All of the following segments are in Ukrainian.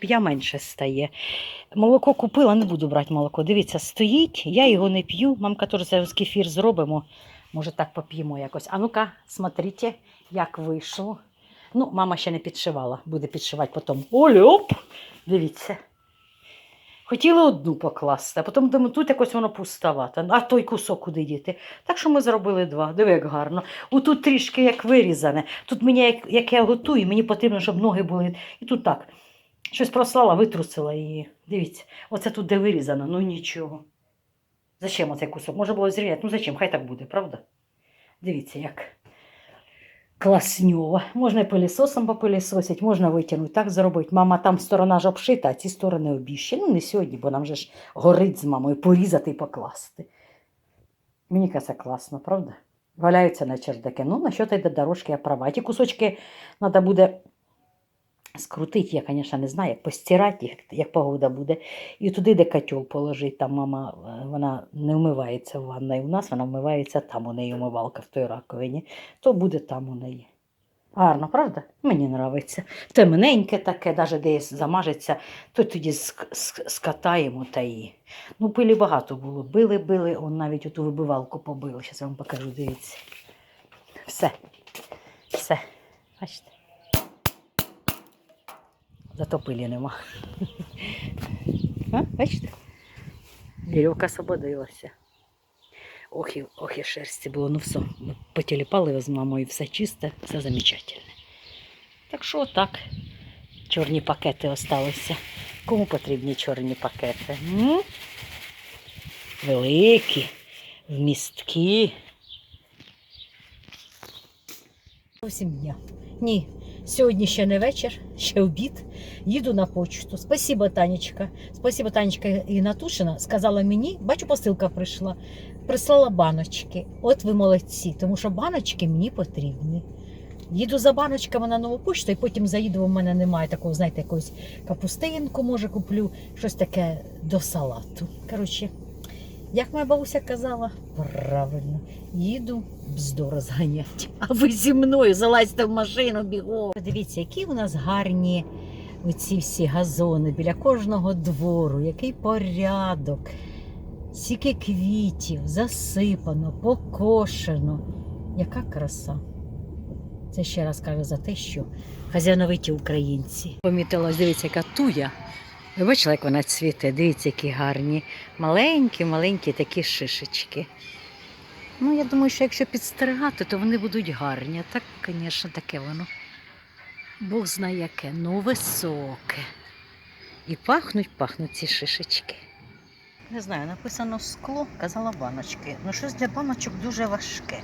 Я менше стає. Молоко купила, не буду брати молоко. Дивіться, стоїть, я його не п'ю. Мамка теж з кефір зробимо. Може, так поп'ємо якось. А ну-ка, смотрите, як вийшло. Ну, мама ще не підшивала, буде підшивати потім. Ольоп! Дивіться. Хотіли одну покласти, а потім думаю, тут якось воно пустовато. А той кусок куди діти. Так що ми зробили два. Диви, як гарно. Отут трішки як вирізане. Тут мені, як, як я готую, мені потрібно, щоб ноги були. І тут так. Щось прослала, витрусила її. Дивіться, оце тут де вирізано, ну нічого. Зачем оцей кусок? Може було зрівняти? Ну зачем? Хай так буде, правда? Дивіться, як класньово. Можна і пилісосом попилісосити, можна витягнути, так зробити. Мама там сторона ж обшита, а ці сторони обіщі. Ну, не сьогодні, бо нам же ж горить з мамою порізати і покласти. Мені кажеться класно, правда? Валяються на чердаке. Ну, насчет йде дорожки, я права. Ті кусочки треба буде скрутити, я, звісно, не знаю, як постирати їх, як погода буде. І туди, де котел положити, там мама, е, вона не вмивається в ванної. У нас вона вмивається там, у неї умивалка в той раковині, то буде там у неї. Гарно, правда? Мені подобається. Темненьке таке, навіть десь замажеться, то тоді ск- ск- скатаємо та і. Ну, пилі багато було. Били, били, он навіть оту вибивалку побили. Зараз я вам покажу, дивіться. Все. Все. Бачите? Зато пилі нема. А, бачите? Вірьовка освободилася. Ох і, ох і шерсті було. Ну все, ми потіліпали з мамою, все чисте, все замечательне. Так що так, чорні пакети осталися. Кому потрібні чорні пакети? М? Великі, вмісткі. Зовсім дня. Ні, сьогодні ще не вечір, ще обід. Їду на почту. Спасибо, Танечка. Спасибо, Танечка Ігнатушина. Сказала мені, бачу, посилка прийшла. Прислала баночки. От ви молодці, тому що баночки мені потрібні. Їду за баночками на нову пошту і потім заїду, в мене немає такого, знаєте, якогось капустинку, може, куплю, щось таке до салату. Коротше, як моя бабуся казала, правильно, їду бздо розганять. А ви зі мною залазьте в машину бігом. Подивіться, які у нас гарні оці всі газони біля кожного двору, який порядок, стільки квітів, засипано, покошено. Яка краса. Це ще раз кажу за те, що хазяйновиті українці. Помітила, дивіться, яка туя. Ви бачили, як вона цвіте? Дивіться, які гарні. Маленькі, маленькі такі шишечки. Ну, я думаю, що якщо підстерігати, то вони будуть гарні. Так, звісно, таке воно. Бог знає яке, ну високе. І пахнуть, пахнуть ці шишечки. Не знаю, написано скло, казала баночки. Ну, щось для баночок дуже важке.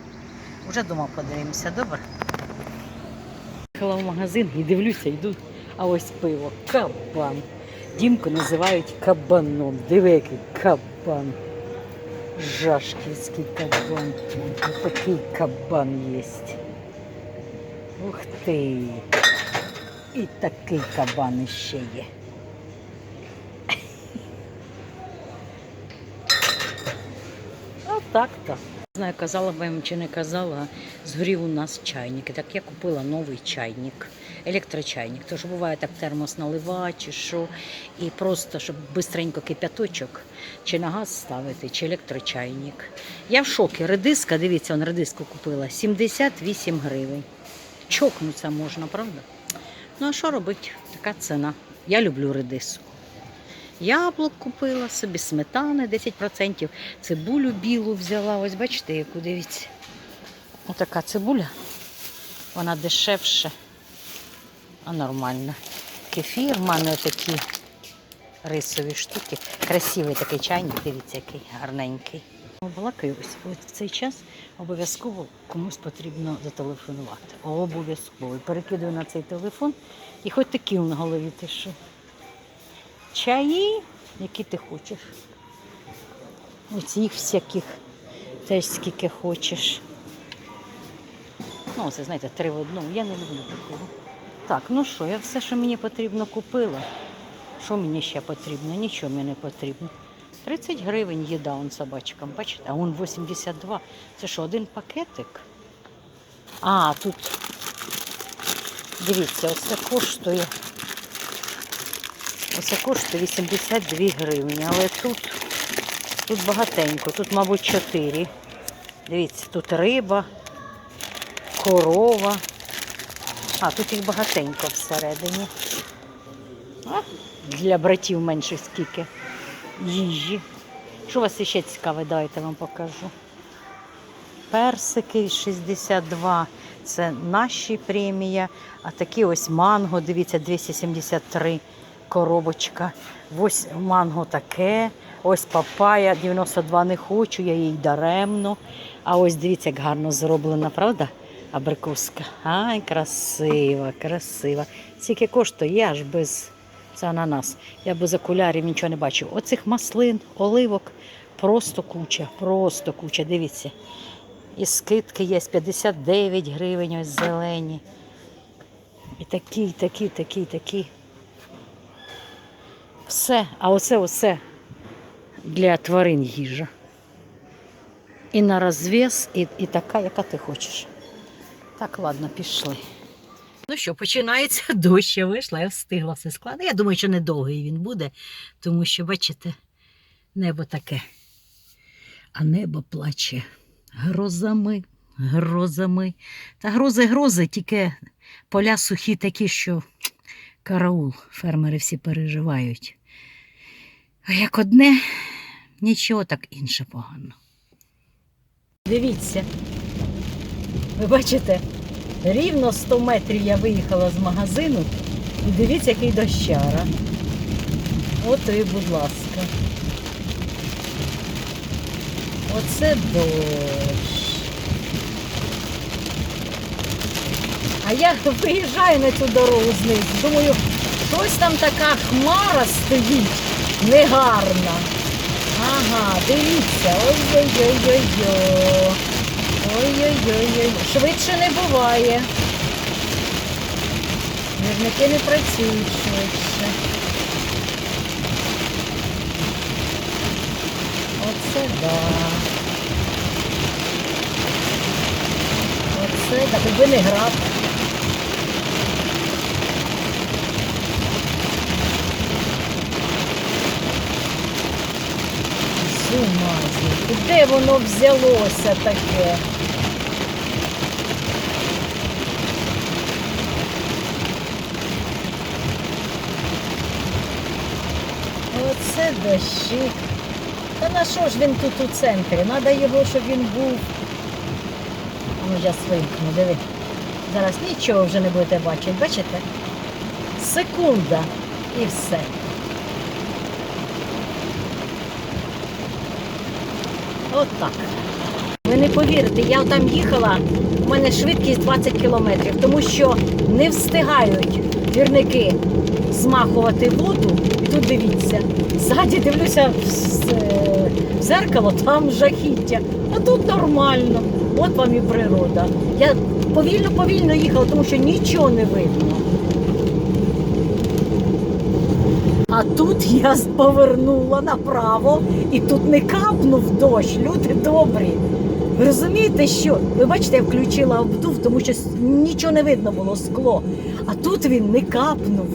Уже дома подивимося, добре? Їхала в магазин і дивлюся, йду, а ось пиво. Кабан. Дімку називають кабаном. Диви, який кабан. Жашківський кабан. Такий кабан є. Ух ти. І такий кабан іще є. Отак-то. Знаю, казала би їм чи не казала, згорів у нас чайник. Так я купила новий чайник, електрочайник. Тож буває так термос чи що, і просто, щоб швидко кипяточок, чи на газ ставити, чи електрочайник. Я в шокі. Редиска, дивіться, он редиску купила 78 гривень. Чокнуться можна, правда? Ну а що робити? Така ціна. Я люблю редиску. Яблук купила собі, сметани 10%, цибулю білу взяла. Ось бачите, яку дивіться. Отака цибуля. Вона дешевше, а нормальна. Кефір в мене такі рисові штуки. Красивий такий чайник, дивіться, який гарненький. Балакаю ось в цей час обов'язково комусь потрібно зателефонувати. Обов'язково. І Перекидаю на цей телефон і хоч такі на голові ти що. Чаї, які ти хочеш. Оцих всяких теж скільки хочеш. Ну, це знаєте, три в одному. Я не люблю такого. Так, ну що, я все, що мені потрібно, купила. Що мені ще потрібно? Нічого мені не потрібно. 30 гривень їда он собачкам, бачите, а он 82. Це що, один пакетик? А, тут, дивіться, ось це коштує Оце коштує 82 гривні, але тут, тут багатенько, тут, мабуть, 4. Дивіться, тут риба, корова. А, тут їх багатенько всередині. А, для братів менше скільки їжі. Що у вас ще цікаве, дайте вам покажу. Персики 62. Це наші премія. А такі ось манго, дивіться, 273 коробочка. Ось манго таке. Ось папая 92 не хочу, я їй даремно. А ось дивіться, як гарно зроблена, правда? Абрикоска. Ай, красива, красива. Скільки коштує, я аж без це ананас. Я без окулярів нічого не бачу. Оцих маслин, оливок просто куча, просто куча. Дивіться. І скидки є 59 гривень, ось зелені. І такі, і такі, такі, такі. Все, а оце оце для тварин їжа. І на розв'яз, і, і така, яка ти хочеш. Так, ладно, пішли. Ну що, починається дощ, я вийшла, я встигла все складати. Я думаю, що недовгий він буде, тому що, бачите, небо таке. А небо плаче грозами, грозами. Та грози, грози, тільки поля сухі такі, що караул, фермери всі переживають. А як одне, нічого так інше погано. Дивіться, ви бачите, рівно 100 метрів я виїхала з магазину, і дивіться, який дощара. От і, будь ласка. Оце дощ. А я виїжджаю на цю дорогу знизу. Думаю, щось там така хмара стоїть негарна. Ага, дивіться. Ой-ой-ой-ой-ой. Ой-ой-ой-ой. Швидше не буває. Вірники не працюють швидше. Оце да. Оце, так якби не грав. Зумазі. І де воно взялося таке? Оце дощик. Та на що ж він тут у центрі? Треба його, щоб він був. Ну я свинкну, диви. Зараз нічого вже не будете бачити, бачите? Секунда і все. От так. Ви не повірите, я там їхала, у мене швидкість 20 кілометрів, тому що не встигають вірники змахувати воду. І тут дивіться, ззаді дивлюся в, е, в зеркало, там жахіття. А тут нормально. От вам і природа. Я повільно-повільно їхала, тому що нічого не видно. А тут я повернула направо і тут не капнув дощ. Люди добрі. Ви розумієте, що? Ви бачите, я включила обдув, тому що нічого не видно було скло. А тут він не капнув.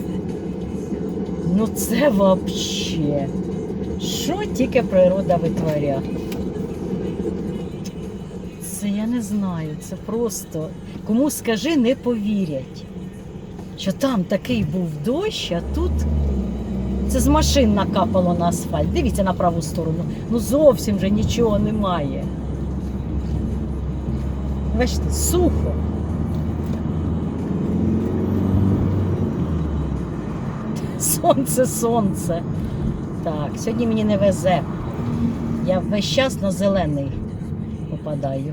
Ну це вообще. Що тільки природа витворяє? Це я не знаю. Це просто кому скажи, не повірять. Що там такий був дощ, а тут це з машин накапало на асфальт. Дивіться на праву сторону. Ну зовсім вже нічого немає. Бачите, сухо. Сонце, сонце. Так, сьогодні мені не везе. Я весь час на зелений попадаю.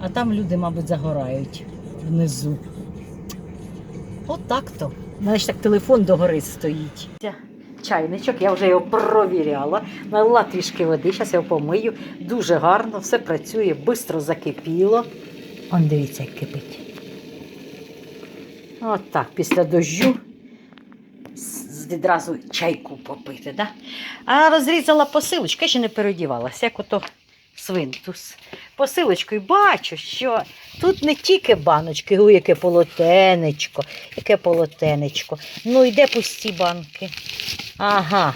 А там люди, мабуть, загорають внизу. Отак то. У мене ж так телефон догори стоїть. Чайничок, я вже його провіряла. Налила трішки води, зараз я його помию. Дуже гарно, все працює, швидко закипіло. Он дивіться, як кипить. От так, після дощу відразу чайку попити. Да? А розрізала посилочку, я ще не переодівалася, як ото свинтус. Посилочку і бачу, що тут не тільки баночки, ой, яке полотенечко, яке полотенечко. Ну, йде пусті банки. Ага.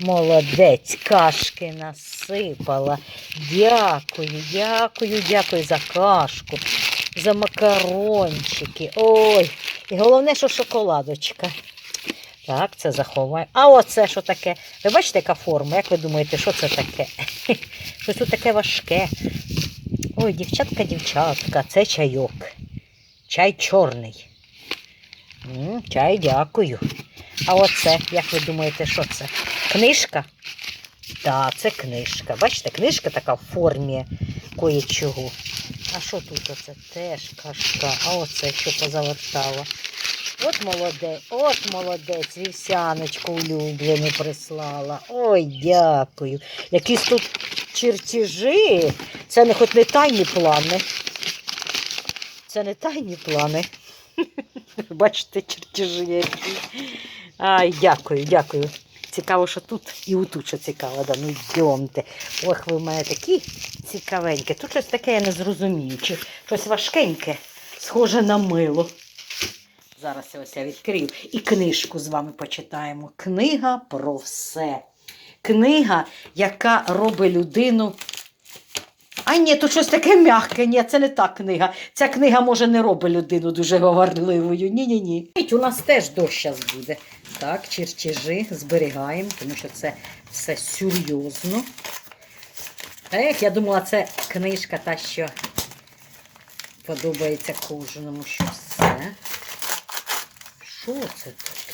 Молодець, кашки насипала. Дякую, дякую, дякую за кашку, за макарончики. Ой, і головне, що шоколадочка. Так, це заховаємо. А оце що таке? Ви бачите, яка форма? Як ви думаєте, що це таке? Щось тут таке важке. Ой, дівчатка, дівчатка, це чайок. Чай чорний. М, чай, дякую. А оце, як ви думаєте, що це? Книжка? Так, це книжка. Бачите, книжка така в формі кое-чого. А що тут оце? Теж кашка. А оце що позавертала. От молодець, от молодець, вівсяночку улюблену прислала. Ой, дякую. Якісь тут чертежі. Це не хоч не тайні плани. Це не тайні плани. Бачите, чертежі які. Ай, дякую, дякую. Цікаво, що тут і отут що цікаво. Да, ну йдемте. Ох, ви в мене такі цікавенькі. Тут щось таке я не зрозумію. Чи щось важкеньке, схоже на мило. Зараз я ось я відкрию. І книжку з вами почитаємо. Книга про все. Книга, яка робить людину. А ні, тут щось таке м'яке. Ні, це не та книга. Ця книга, може, не робить людину дуже говорливою. Ні-ні-ні. У нас теж дощ зараз буде. Так, чертежі зберігаємо, тому що це все серйозно. Ех, я думала, це книжка та, що подобається кожному, що все. Що це таке?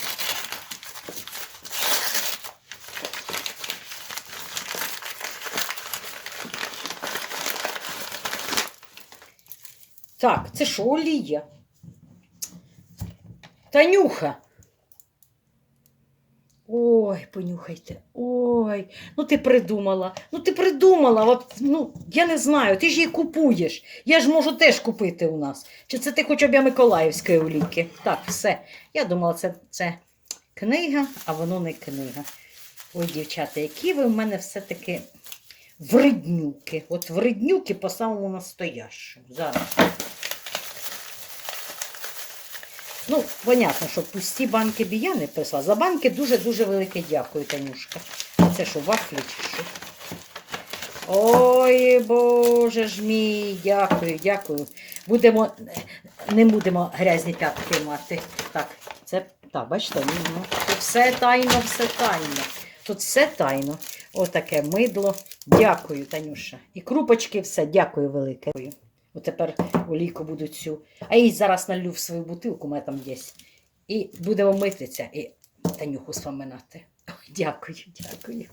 Так, це що олія? Танюха. Ой, понюхайте. Ой, ну ти придумала. Ну ти придумала. От, ну, я не знаю, ти ж її купуєш. Я ж можу теж купити у нас. Чи це ти хоча б я Миколаївської олійки? Так, все. Я думала, це, це книга, а воно не книга. Ой, дівчата, які ви в мене все-таки вреднюки. От вреднюки по самому настоящому. Зараз. Ну, понятно, що пусті банки б я не прислала. За банки дуже-дуже велике дякую, Танюшка. Це що, вафлі чи що? Ой, Боже ж мій, дякую, дякую. Будемо, не будемо грязні п'ятки мати. Так, це, так, бачите, ну, ну, тут все тайно, все тайно. Тут все тайно. Отаке мидло. Дякую, Танюша. І крупочки, все, дякую велике. От тепер олійку буду цю. А їй зараз налю в свою бутилку, у мене там є. І будемо митися і Танюху споминати. Дякую, дякую.